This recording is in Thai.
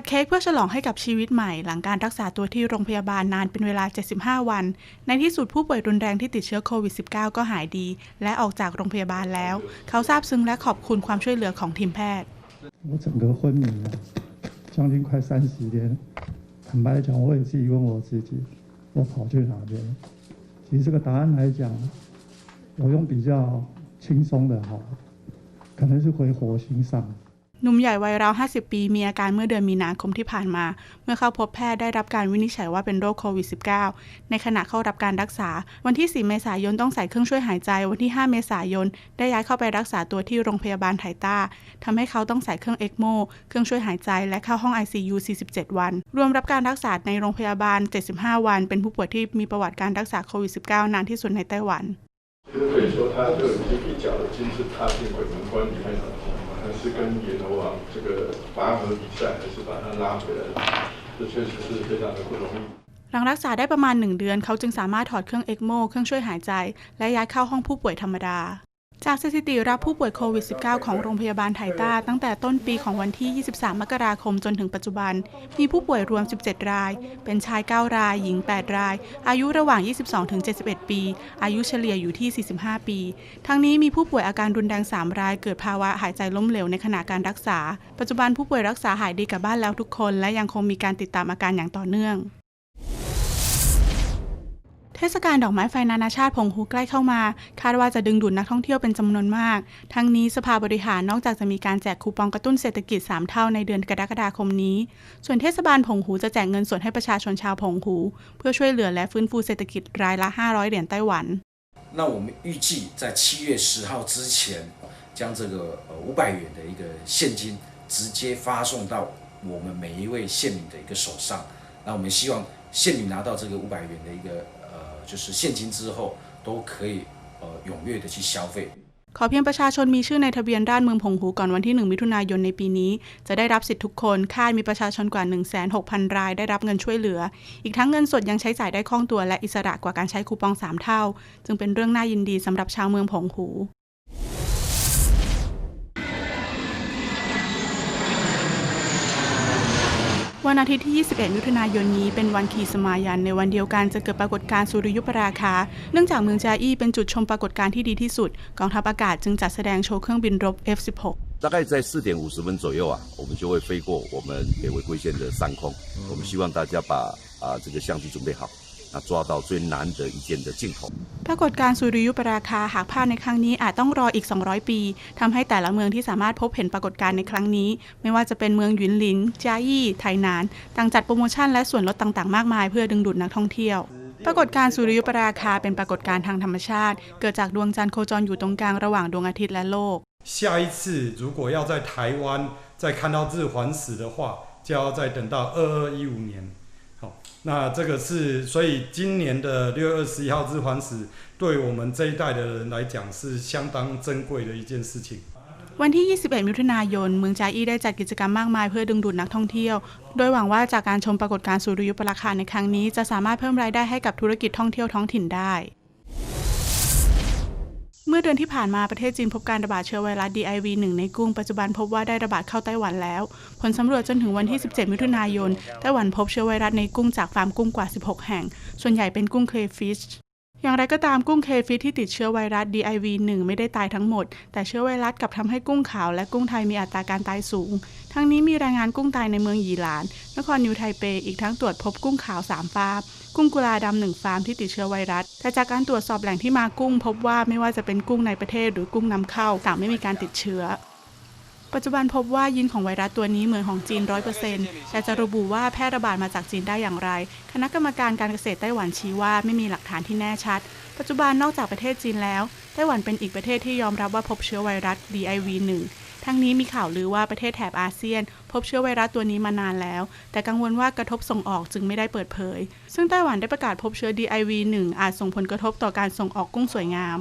ดเค้กเพื่อฉลองให้กับชีวิตใหม่ หลังการรักษาตัวที่โรงพยาบาลนานเป็นเวลา 75 วัน ในที่สุดผู้ป่วยรุนแรงที่ติดเชื้อโควิด -19 ก็หายดี และออกจากโรงพยาบาลแล้ว เขาซาบซึ้งและขอบคุณความช่วยเหลือของทีมแพทย์ 我整个昏迷了，将近快三十天。坦白讲，我也自己问我自己，我跑去哪边？其实这个答案来讲，我用比较轻松的好了，可能是回火星上。 หนุ่มใหญ่วัยราว 50 ปี มีอาการเมื่อเดือนมีนาคมที่ผ่านมา เมื่อเข้าพบแพทย์ได้รับการวินิจฉัยว่าเป็นโรคโควิด -19 ในขณะเข้ารับการรักษา วันที่ 4 เมษายนต้องใส่เครื่องช่วยหายใจ วันที่ 5 เมษายน ได้ย้ายเข้าไปรักษาตัวที่โรงพยาบาลไถต้าทำให้เขาต้องใส่เครื่องเอ็กโม เครื่องช่วยหายใจ และเข้าห้อง ICU 47 วัน รวมรับการรักษาในโรงพยาบาล 75 วัน เป็นผู้ป่วยที่มีประวัติการรักษาโควิด -19 นานที่สุดในไต้หวัน 是跟阎罗王这个拔河比赛，还是把它拉回来的，这确实是非常的不容易。 หลังรักษาได้ประมาณ 1 เดือน เขาจึงสามารถถอดเครื่องเอ็กโม เครื่องช่วยหายใจ และย้ายเข้าห้องผู้ป่วยธรรมดา จากสถิติรับผู้ป่วยโควิด -19 ของโรงพยาบาลไทต้าตั้งแต่ต้นปีของวันที่ 23 มกราคมจนถึงปัจจุบัน มีผู้ป่วยรวม 17 ราย เป็นชาย 9 ราย หญิง 8 ราย อายุระหว่าง 22-71 ปี อายุเฉลี่ยอยู่ที่ 45 ปี ทั้งนี้มีผู้ป่วยอาการรุนแรง 3 ราย เกิดภาวะหายใจล้มเหลวในขณะการรักษา ปัจจุบันผู้ป่วยรักษาหายดีกลับบ้านแล้วทุกคน และยังคงมีการติดตามอาการอย่างต่อเนื่อง เทศกาลดอกไม้ไฟนานาชาติพงฮูใกล้เข้ามา คาดว่าจะดึงดูดนักท่องเที่ยวเป็นจำนวนมาก ทั้งนี้สภาบริหารนอกจากจะมีการแจกคูปองกระตุ้นเศรษฐกิจ 3 เท่าในเดือนกรกฎาคมนี้ ส่วนเทศบาลพงฮูจะแจกเงินสดให้ประชาชนชาวพงฮู เพื่อช่วยเหลือและฟื้นฟูเศรษฐกิจรายละ 500 เหรียญไต้หวัน 那我们预计在七月十号之前，将这个呃五百元的一个现金直接发送到我们每一位县民的一个手上。那我们希望县民拿到这个五百元的一个呃 就是现金之后，都可以呃踊跃的去消费。 ขอเพียงประชาชนมีชื่อในทะเบียนราษฎรเมืองพงหูก่อนวันที่ 1 มิถุนายนในปีนี้ จะได้รับสิทธิทุกคน คาดมีประชาชนกว่า 16,000 รายได้รับเงินช่วยเหลือ อีกทั้งเงินสดยังใช้จ่ายได้คล่องตัวและอิสระกว่าการใช้คูปอง 3 เท่า จึงเป็นเรื่องน่ายินดีสำหรับชาวเมืองพงหู วันอาทิตย์ที่ 21 มิถุนายนนี้เป็นวันขี่สมายัน ในวันเดียวกันจะเกิดปรากฏการณ์สุริยุปราคา เนื่องจากเมืองจาอี้เป็นจุดชมปรากฏการณ์ที่ดีที่สุด กองทัพอากาศจึงจัดแสดงโชว์เครื่องบินรบ F-16 大概在四点五十分左右啊，我们就会飞过我们北回归线的上空。我们希望大家把啊这个相机准备好， 那抓到最难得一见的镜头。 ปรากฏการณ์สุริยุปราคาหากพลาดในครั้งนี้อาจต้องรออีก 200 ปีทำให้แต่ละเมืองที่สามารถพบเห็นปรากฏการณ์ในครั้งนี้ ไม่ว่าจะเป็นเมืองหยุนหลินจายี่ไทนาน ต่างจัดโปรโมชั่นและส่วนลดต่างๆ มากมายเพื่อดึงดูดนักท่องเที่ยว ปรากฏการณ์สุริยุปราคาเป็นปรากฏการณ์ทางธรรมชาติ เกิดจากดวงจันทร์โคจรอยู่ตรงกลางระหว่างดวงอาทิตย์และโลก 下一次如果要在台湾再看到日环食的话，就要再等到二二一五年。 好，那这个是所以今年的六月二十一号日环食，对我们这一代的人来讲是相当珍贵的一件事情。 วันที่ 21 มิถุนายน เมืองจาอี้ได้จัดกิจกรรมมากมายเพื่อดึงดูดนักท่องเที่ยว โดยหวังว่าจากการชมปรากฏการณ์สุริยุปราคาในครั้งนี้จะสามารถเพิ่มรายได้ให้กับธุรกิจท่องเที่ยวท้องถิ่นได้ เมื่อเดือนที่ผ่านมาประเทศจีนพบการระบาดเชื้อไวรัส DIV1 ในกุ้งปัจจุบันพบว่าได้ระบาดเข้าไต้หวันแล้ว ผลสำรวจจนถึงวันที่ 17 มิถุนายน ไต้หวันพบเชื้อไวรัสในกุ้งจากฟาร์มกุ้งกว่า 16 แห่ง ส่วนใหญ่เป็นกุ้งเครฟิช อย่างไรก็ตามกุ้งเคฟิชที่ติดเชื้อไวรัส DIV1 ไม่ได้ตายทั้งหมด แต่เชื้อไวรัสกลับทำให้กุ้งขาวและกุ้งไทยมีอัตราการตายสูง ทั้งนี้มีรายงานกุ้งตายในเมืองหยีหลาน นครนิวไทเป อีกทั้งตรวจพบกุ้งขาว 3 ฟาร์ม กุ้งกุลาดำหนึ่งฟาร์มที่ติดเชื้อไวรัส แต่จากการตรวจสอบแหล่งที่มากุ้ง พบว่าไม่ว่าจะเป็นกุ้งในประเทศหรือกุ้งนำเข้าต่างไม่มีการติดเชื้อ ปัจจุบันพบว่ายีนของไวรัสตัวนี้เหมือนของจีน100%แต่จะระบุว่าแพร่ระบาดมาจากจีนได้อย่างไร คณะกรรมการการเกษตรไต้หวันชี้ว่าไม่มีหลักฐานที่แน่ชัด ปัจจุบันนอกจากประเทศจีนแล้ว ไต้หวันเป็นอีกประเทศที่ยอมรับว่าพบเชื้อไวรัส DIV1 ทั้งนี้มีข่าวลือว่าประเทศแถบอาเซียน พบเชื้อไวรัสตัวนี้มานานแล้ว แต่กังวลว่ากระทบส่งออกจึงไม่ได้เปิดเผย ซึ่งไต้หวันได้ประกาศพบเชื้อ DIV1 อาจส่งผลกระทบต่อการส่งออกกุ้งสวยงาม